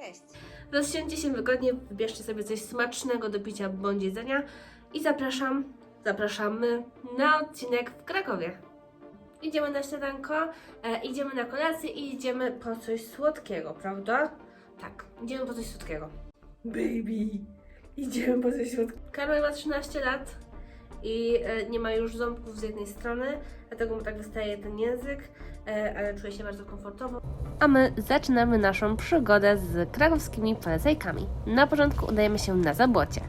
Cześć! Rozsiądźcie się wygodnie, wybierzcie sobie coś smacznego do picia bądź jedzenia i zapraszam, zapraszamy na odcinek w Krakowie. Idziemy na śniadanko, e, idziemy na kolację i idziemy po coś słodkiego, prawda? Tak, idziemy po coś słodkiego. Baby, idziemy po coś słodkiego. Karol ma 13 lat i e, nie ma już ząbków z jednej strony, dlatego mu tak wystaje ten język, e, ale czuje się bardzo komfortowo. A my zaczynamy naszą przygodę z krakowskimi polecajkami. Na początku udajemy się na Zabłocie.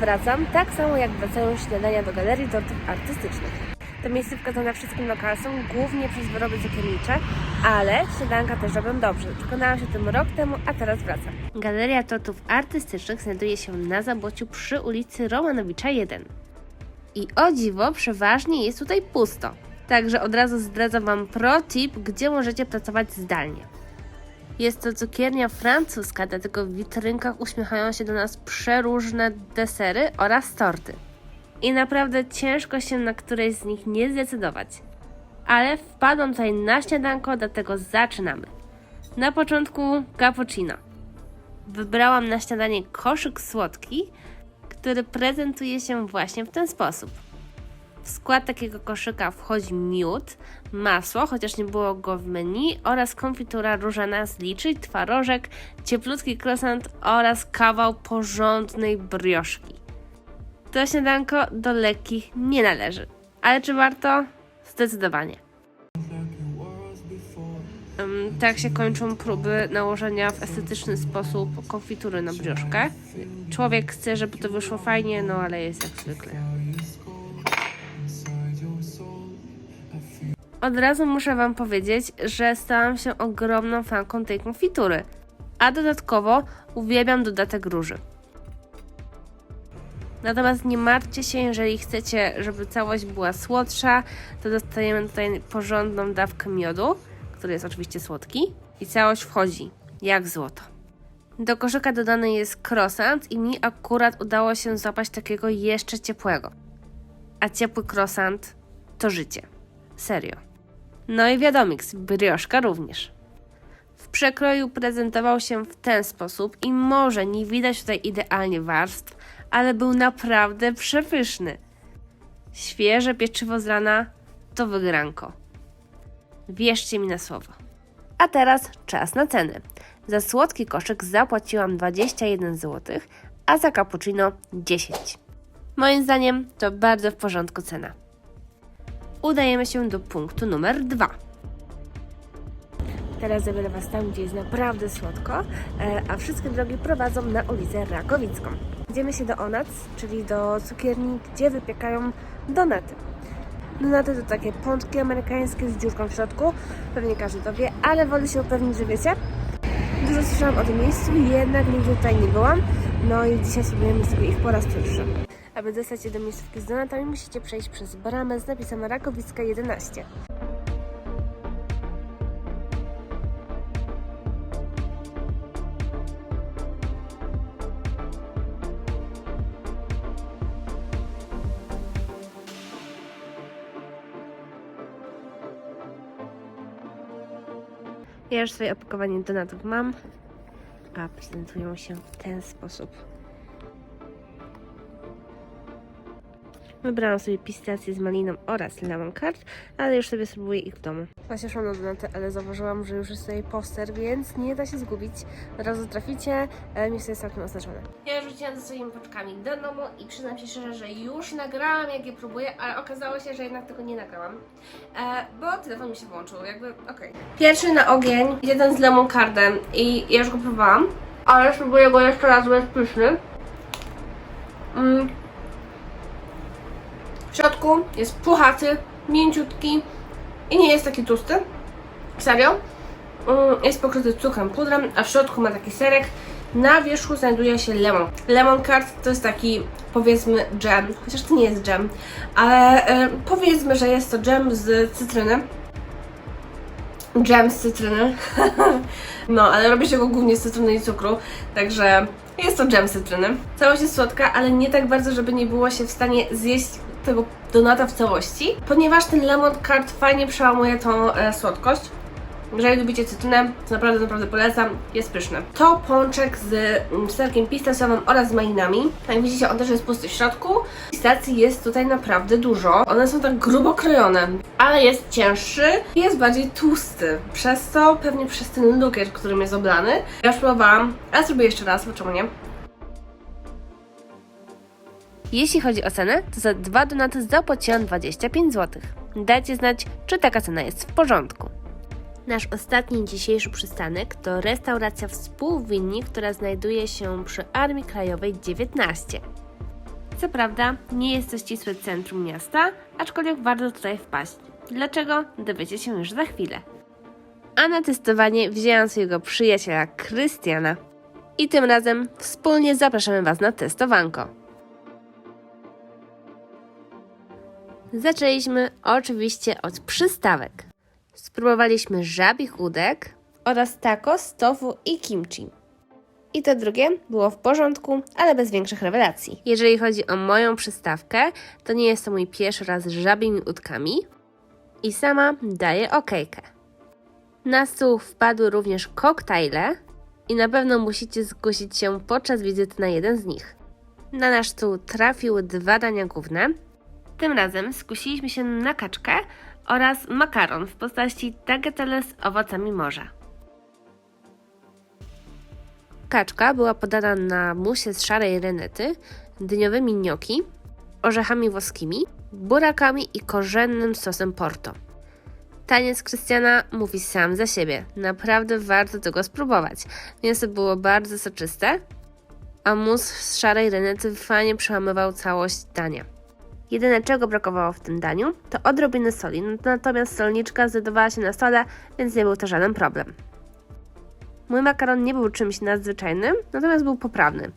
Wracam tak samo jak wracają śniadania do Galerii Tortów Artystycznych. Te miejscówka znana wszystkim lokalsom, głównie przez wyroby cukiernicze, ale śniadanka też robią dobrze. Przekonałam się o tym rok temu, a teraz wracam. Galeria Tortów Artystycznych znajduje się na Zabłociu przy ulicy Romanowicza 1. I o dziwo, przeważnie jest tutaj pusto. Także od razu zdradzam Wam pro tip, gdzie możecie pracować zdalnie. Jest to cukiernia francuska, dlatego w witrynkach uśmiechają się do nas przeróżne desery oraz torty. I naprawdę ciężko się na którejś z nich nie zdecydować. Ale wpadłam tutaj na śniadanko, dlatego zaczynamy. Na początku cappuccino. Wybrałam na śniadanie koszyk słodki, który prezentuje się właśnie w ten sposób. W skład takiego koszyka wchodzi miód, masło, chociaż nie było go w menu, oraz konfitura różana z liczy, twarożek, cieplutki croissant oraz kawał porządnej brioszki. To śniadanko do lekkich nie należy, ale czy warto? Zdecydowanie. Tak się kończą próby nałożenia w estetyczny sposób konfitury na brioszkę. Człowiek chce, żeby to wyszło fajnie, no ale jest jak zwykle. Od razu muszę Wam powiedzieć, że stałam się ogromną fanką tej konfitury, a dodatkowo uwielbiam dodatek róży. Natomiast nie martwcie się, jeżeli chcecie, żeby całość była słodsza, to dostajemy tutaj porządną dawkę miodu, który jest oczywiście słodki i całość wchodzi jak złoto. Do koszyka dodany jest croissant i mi akurat udało się złapać takiego jeszcze ciepłego. A ciepły croissant to życie. Serio. No i wiadomiks, brioszka również. W przekroju prezentował się w ten sposób i może nie widać tutaj idealnie warstw, ale był naprawdę przepyszny. Świeże pieczywo z rana to wygranko. Wierzcie mi na słowo. A teraz czas na ceny. Za słodki koszyk zapłaciłam 21 zł, a za cappuccino 10. Moim zdaniem to bardzo w porządku cena. Udajemy się do punktu numer 2. Teraz zabiorę Was tam, gdzie jest naprawdę słodko, e, a wszystkie drogi prowadzą na ulicę Rakowicką. Idziemy się do Onac, czyli do cukierni, gdzie wypiekają donaty. Donaty to takie pączki amerykańskie z dziurką w środku, pewnie każdy to wie, ale wolę się upewnić, że wiecie. Dużo słyszałam o tym miejscu, jednak nigdy tutaj nie byłam, no i dzisiaj spróbujemy sobie ich po raz pierwszy. Aby dostać się do miejscówki z donatami, musicie przejść przez bramę z napisem Rakowicka 11. Ja już swoje opakowanie donatów mam, a prezentują się w ten sposób. Wybrałam sobie pistację z maliną oraz lemon curd, ale już sobie spróbuję ich w domu. Właśnie szłam na donaty, ale zauważyłam, że już jest tutaj poster, więc nie da się zgubić. Od razu traficie, e, miejsce jest całkiem oznaczone. Ja już wróciłam ze swoimi pączkami do domu i przyznam się szczerze, że już nagrałam jak je próbuję, ale okazało się, że jednak tego nie nagrałam, e, bo telefon mi się włączył, jakby okej. Pierwszy na ogień, jeden z lemon cardem i ja już go próbowałam, ale spróbuję go jeszcze raz, bo jest pyszny. Mm. Środku jest puchaty, mięciutki i nie jest taki tłusty. Serio. Mm, Jest pokryty cukrem pudrem, a w środku ma taki serek. Na wierzchu znajduje się lemon. Lemon curd to jest taki, powiedzmy, dżem. Chociaż to nie jest dżem, ale e, powiedzmy, że jest to dżem z cytryny. Dżem z cytryny. no, ale robi się go głównie z cytryny i cukru, także jest to dżem z cytryny. Całość jest słodka, ale nie tak bardzo, żeby nie było się w stanie zjeść tego donata w całości, ponieważ ten lemon curd fajnie przełamuje tą e, słodkość. Jeżeli lubicie cytrynę, to naprawdę, naprawdę polecam. Jest pyszny. To pączek z mm, serkiem pistacjowym oraz z malinami. Jak widzicie, on też jest pusty w środku. Pistacji jest tutaj naprawdę dużo. One są tak grubo krojone, ale jest cięższy i jest bardziej tłusty. Przez to, pewnie przez ten lukier, którym jest oblany. Ja już próbowałam, ale zrobię jeszcze raz, bo czemu nie? Jeśli chodzi o cenę, to za dwa donaty zapłaciłam 25 zł. Dajcie znać, czy taka cena jest w porządku. Nasz ostatni dzisiejszy przystanek to restauracja Współwinni, która znajduje się przy Armii Krajowej 19. Co prawda, nie jest to ścisłe centrum miasta, aczkolwiek warto tutaj wpaść. Dlaczego? Dowiecie się już za chwilę. A na testowanie wzięłam swojego przyjaciela Krystiana. I tym razem wspólnie zapraszamy Was na testowanko. Zaczęliśmy oczywiście od przystawek. Spróbowaliśmy żabich udek oraz tacos, tofu i kimchi. I to drugie było w porządku, ale bez większych rewelacji. Jeżeli chodzi o moją przystawkę, to nie jest to mój pierwszy raz z żabimi udkami i sama daję okejkę. Na stół wpadły również koktajle i na pewno musicie zgłosić się podczas wizyty na jeden z nich. Na nasz stół trafiły dwa dania główne. Tym razem skusiliśmy się na kaczkę oraz makaron w postaci tagliatelle z owocami morza. Kaczka była podana na musie z szarej renety, dyniowymi gnocchi, orzechami włoskimi, burakami i korzennym sosem porto. Taniec Krystiana mówi sam za siebie. Naprawdę warto tego spróbować. Mięso było bardzo soczyste, a mus z szarej renety fajnie przełamywał całość dania. Jedyne czego brakowało w tym daniu to odrobiny soli, natomiast solniczka zdecydowała się na stole, więc nie był to żaden problem. Mój makaron nie był czymś nadzwyczajnym, natomiast był poprawny.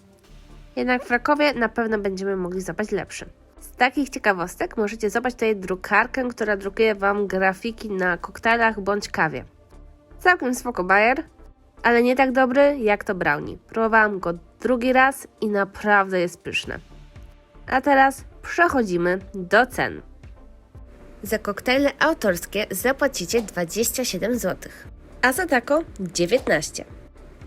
Jednak w Krakowie na pewno będziemy mogli złapać lepszy. Z takich ciekawostek możecie zobaczyć tutaj drukarkę, która drukuje Wam grafiki na koktajlach bądź kawie. Całkiem spoko bajer, ale nie tak dobry jak to brownie. Próbowałam go drugi raz i naprawdę jest pyszne. A teraz przechodzimy do cen. Za koktajle autorskie zapłacicie 27 zł, a za tako 19.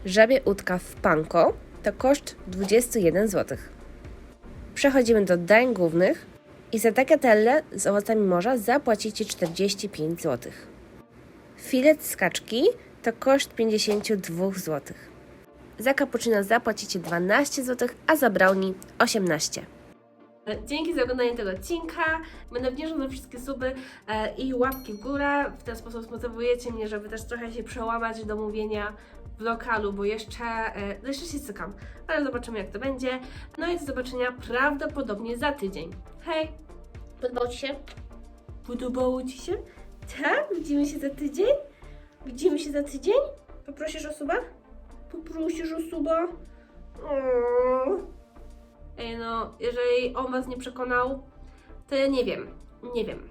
Żabie udka w panko to koszt 21 zł. Przechodzimy do dań głównych i za tagliatelle z owocami morza zapłacicie 45 zł. Filet z kaczki to koszt 52 zł. Za cappuccino zapłacicie 12 zł, a za brownie 18. Dzięki za oglądanie tego odcinka. Będę wdzięczna za wszystkie suby e, i łapki w górę. W ten sposób zmotywujecie mnie, żeby też trochę się przełamać do mówienia w lokalu, bo jeszcze, e, no jeszcze się cykam, ale zobaczymy jak to będzie. No i do zobaczenia prawdopodobnie za tydzień. Hej! Podobało Ci się? Podobało Ci się? Tak? Widzimy się za tydzień? Widzimy się za tydzień? Poprosisz o suba? Poprosisz o suba? Mm. No, jeżeli on was nie przekonał, to ja nie wiem. Nie wiem.